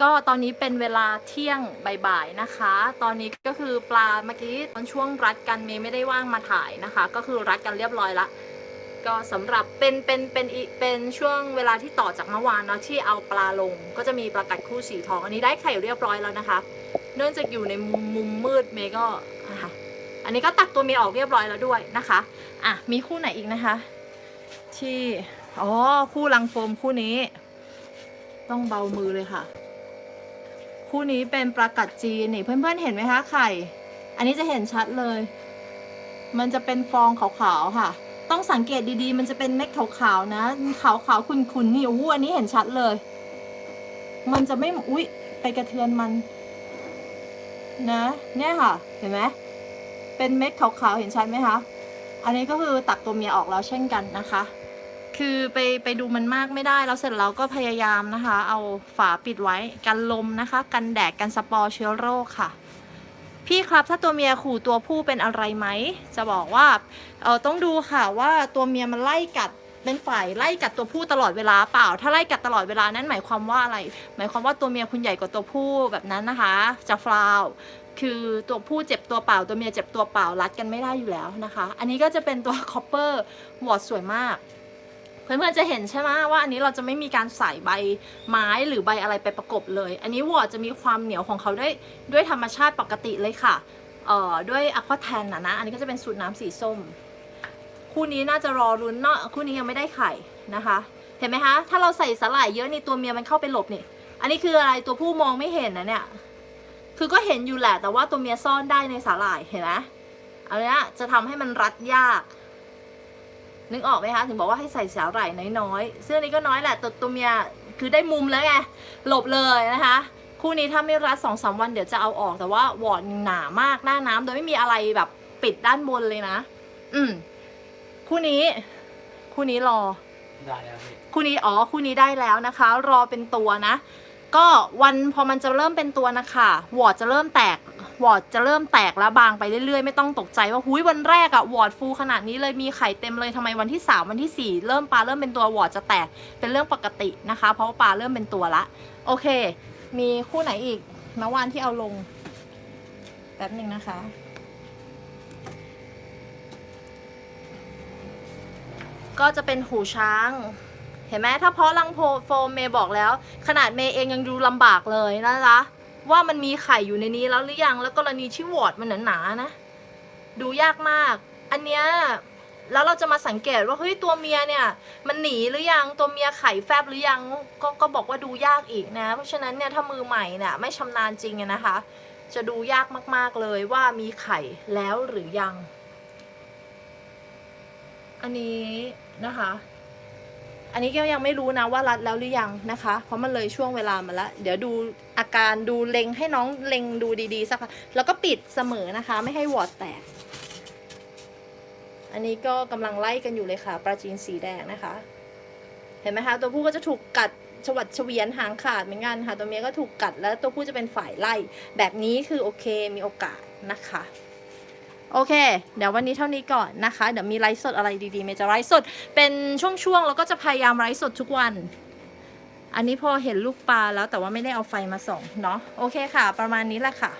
ก็ตอนนี้เป็นเวลาเที่ยงบ่ายๆนะคะ ตอนนี้ก็คือปลาเมื่อกี้ตอนช่วงรัดกันเมย์ไม่ได้ว่างมาถ่ายนะคะ ก็คือรัดกันเรียบร้อยละก็สำหรับเป็นเป็นเป็นเป็นช่วงเวลาที่ต่อจากเมื่อวานเนาะที่เอาปลาลง ก็จะมีปลากัดคู่สีทอง อันนี้ได้ไข่เรียบร้อยแล้วนะคะ เนื่องจากอยู่ในมุมมุมมืดเมย์ก็อันนี้ก็ตักตัวเมย์ออกเรียบร้อยแล้วด้วยนะคะอะมีคู่ไหนอีกนะคะ ที่อ๋อคู่ลังโฟมคู่นี้ ต้องเบามือเลยค่ะ คู่นี้เป็นปลากัดจีนนี่เพื่อนๆเห็นไหมคะไข่ อันนี้จะเห็นชัดเลย มันจะเป็นฟองขาวๆค่ะ ต้องสังเกตดีๆ มันจะเป็นเม็ดขาวๆนะขาวๆขุ่นๆนี่โอ้อันนี้เห็นชัดเลย มันจะไม่อุ๊ยไปกระเทือนมัน นะ เนี่ยค่ะ เห็นไหมเป็นเม็ดขาวๆเห็นชัดไหมคะอันนี้ก็คือตักตัวเมียออกแล้วเช่นกันนะคะ คือไปไปดูมันมากไม่ได้แล้วเสร็จแล้วก็พยายามนะคะ เอาฝาปิดไว้กันลมนะคะ กันแดดกันสปอร์เชื้อโรคค่ะ พี่ครับถ้าตัวเมียขู่ตัวผู้เป็นอะไรไหมจะบอกว่าเออต้องดูค่ะว่าตัวเมียมันไล่กัดเป็นฝ่ายไล่กัดตัวผู้ตลอดเวลาเปล่า ถ้าไล่กัดตลอดเวลานั้นหมายความว่าอะไร หมายความว่าตัวเมียคุณใหญ่กว่าตัวผู้แบบนั้นนะคะจะฟลาวคือตัวผู้เจ็บตัวเปล่า ตัวเมียเจ็บตัวเปล่ารัดกันไม่ได้อยู่แล้วนะคะ อันนี้ก็จะเป็นตัวคอปเปอร์วอร์ดสวยมาก เพื่อนๆจะเห็นใช่ไหมว่าอันนี้เราจะไม่มีการใส่ใบไม้หรือใบอะไรไปประกบเลย อันนี้วอร์จะมีความเหนียวของเขาด้วยด้วยธรรมชาติปกติเลยค่ะเอ่อด้วยอะควาแทนนะนะ อันนี้ก็จะเป็นสูตรน้ำสีส้ม คู่นี้น่าจะรอรุ้นเนาะคู่นี้ยังไม่ได้ไข่นะคะ เห็นไหมคะถ้าเราใส่สลายเยอะนี่ตัวเมียมันเข้าไปหลบนี่อันนี้คืออะไรตัวผู้มองไม่เห็นนะเนี่ยคือก็เห็นอยู่แหละแต่ว่าตัวเมียซ่อนได้ในสาหร่ายเห็นไหมอันเนี้ยจะทำให้มันรัดยาก นึกออกไหมคะถึงบอกว่าให้ใส่สาหร่ายน้อยๆซึ่งอันนี้ก็น้อยแหละตัวตัวเมียคือได้มุมแล้วไงหลบเลยนะคะคู่นี้ถ้าไม่รัดสองสามวันเดี๋ยวจะเอาออกแต่ว่าวอร์ดหนามากหน้าน้ำโดยไม่มีอะไรแบบปิดด้านบนเลยนะ อืมคู่นี้ คู่นี้รอได้แล้วพี่คู่นี้อ๋อคู่นี้ได้แล้วนะคะ รอเป็นตัวนะ ก็วันพอมันจะเริ่มเป็นตัวนะคะวอร์ดจะเริ่มแตก วอร์ดจะเริ่มแตกแล้วบางไปเรื่อยๆ ไม่ต้องตกใจว่าหุยวันแรกอะวอร์ดฟูขนาดนี้เลยมีไข่เต็มเลยทำไมวันที่ 3 วันที่ 4 เริ่มปลาเริ่มเป็นตัววอร์ดจะแตกเป็นเรื่องปกตินะคะ เพราะว่าปลาเริ่มเป็นตัวละ โอเค มีคู่ไหนอีกเมื่อวานที่เอาลงแป๊บหนึ่งนะคะก็จะเป็นหูช้าง เห็นไหมถ้าเพาะรังโพโฟมเมย์บอกแล้ว ขนาดเมย์เองยังดูลำบากเลยนะคะ ว่ามันมีไข่อยู่ในนี้แล้วหรือยัง แล้วกรณีที่วอร์ดมันหนาๆนะ ดูยากมาก อันเนี้ยแล้วเราจะมาสังเกตว่าเฮ้ยตัวเมียเนี่ย มันหนีหรือยังตัวเมียไข่แฟบหรือยังก็ก็บอกว่าดูยากอีกนะ เพราะฉะนั้นเนี่ยถ้ามือใหม่เนี่ยไม่ชำนาญจริงนะคะ จะดูยากมากๆเลยว่ามีไข่แล้วหรือยัง อันนี้นะคะ อันนี้ก็ยังไม่รู้นะว่ารัดแล้วหรือยังนะคะ เพราะมันเลยช่วงเวลามาแล้วเดี๋ยวดูอาการดูเล็งให้น้องเล็งดูดีๆสักพักแล้วก็ปิดเสมอนะคะ ไม่ให้วอดแตก อันนี้ก็กำลังไล่กันอยู่เลยค่ะปลาจีนสีแดงนะคะ เห็นไหมคะ ตัวผู้ก็จะถูกกัดชวัดเฉวียนหางขาดเหมือนกันค่ะ ตัวเมียก็ถูกกัดแล้วตัวผู้จะเป็นฝ่ายไล่ แบบนี้คือโอเคมีโอกาสนะคะ โอเค เดี๋ยววันนี้เท่านี้ก่อนนะคะ เดี๋ยวมีไลฟ์สดอะไรดีๆเมจะไลฟ์สด เป็นช่วงๆ แล้วก็จะพยายามไลฟ์สดทุกวัน อันนี้พอเห็นลูกปลาแล้วแต่ว่าไม่ได้เอาไฟมาส่องเนาะ โอเคค่ะ ประมาณนี้แหละค่ะ